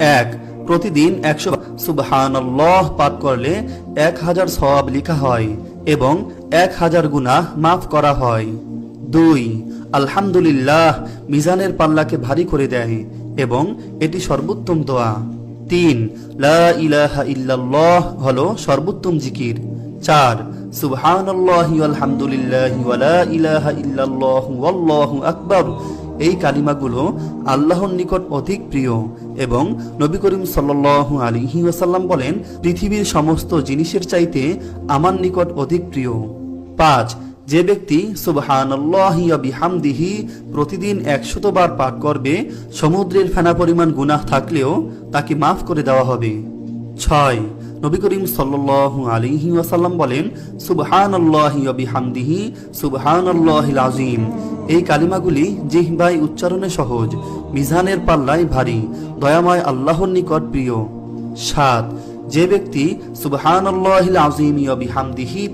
এক, প্রতিদিন একশো সুবহানাল্লাহ পাঠ করলে এক হাজার সওয়াব লেখা হয় এবং এক হাজার গুনাহ মাফ করা হয়। দুই, আলহামদুলিল্লাহ মিজানের পাল্লাকে ভারী করে দেয় এবং এটি সর্বোত্তম দোয়া। তিন, লা ইলাহা ইল্লাল্লাহ হলো সর্বোত্তম জিকির। চার, সুবহানাল্লাহি আলহামদুলিল্লাহি ওয়ালা ইলাহা ইল্লাল্লাহু আকবার। এই কালিমাগুলো আল্লাহর নিকট অধিক প্রিয় এবং নবী করিম সাল্লাল্লাহু আলাইহি ওয়াসাল্লাম বলেন, পৃথিবীর সমস্ত জিনিসের চাইতে আমার নিকট অধিক প্রিয়। পাঁচ, যে ব্যক্তি বিহামদিহি প্রতিদিন একশত বার পাঠ করবে, সমুদ্রের ফেনা পরিমাণ গুনাহ থাকলেও তাকে মাফ করে দেওয়া হবে। ছয়, নবী করিম সাল্লাল্লাহু আলাইহি ওয়াসাল্লাম বলেন বিহামদিহি সুবহানাল্লাহিল আযীম। এই কালিমাগুলি জিহ্বায় উচ্চারণে সহজ, মিজানের পাল্লায় ভারী, দয়াময় আল্লাহর নিকট প্রিয়। সাত, যে ব্যক্তি সুবহানাল্লাহিল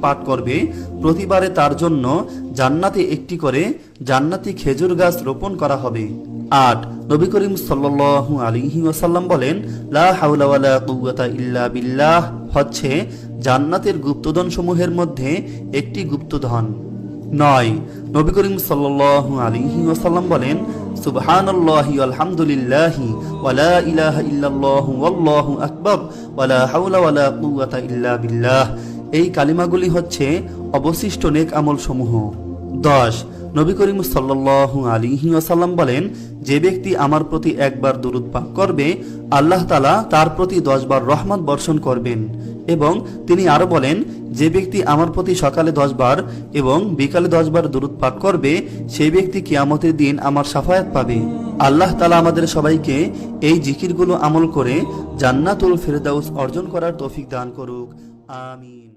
পাঠ করবে, প্রতিবারে তার জন্য জান্নাতে একটি করে জান্নাতি খেজুর গাছ রোপণ করা হবে। আট, নবী করিম সাল্লাল্লাহু আলাইহি ওয়াসাল্লাম বলেন, লা ইল্লা বিল্লাহ, হচ্ছে জান্নাতের গুপ্তধন সমূহের মধ্যে একটি গুপ্তধন। নয়। নবী করিম সাল্লাল্লাহু আলাইহি ওয়াসাল্লাম বলেন, সুবহানাল্লাহি আলহামদুলিল্লাহি ওয়ালা ইলাহা ইল্লাল্লাহ ওয়াল্লাহু আকবার ওয়ালা হাওলা ওয়ালা কুওয়াতা ইল্লা বিল্লাহ। এই কালিমাগুলি হচ্ছে অবশিষ্ট নেক আমল সমূহ দশ। নবী করিম আলাইহি ওয়াসাল্লাম বলেন, যে ব্যক্তি আমার প্রতি একবার দরুদ পাক করবে, আল্লাহ তালা তার প্রতি দশবার রহমত বর্ষণ করবেন। এবং তিনি আরও বলেন, যে ব্যক্তি আমার প্রতি সকালে দশবার এবং বিকালে দশবার দরুদ পাক করবে সেই ব্যক্তি কিয়ামতের দিন আমার সাফায়াত পাবে। আল্লাহ তালা আমাদের সবাইকে এই জিকিরগুলো আমল করে জান্নাতুল ফেরদাউস অর্জন করার তৌফিক দান করুক। আমিন।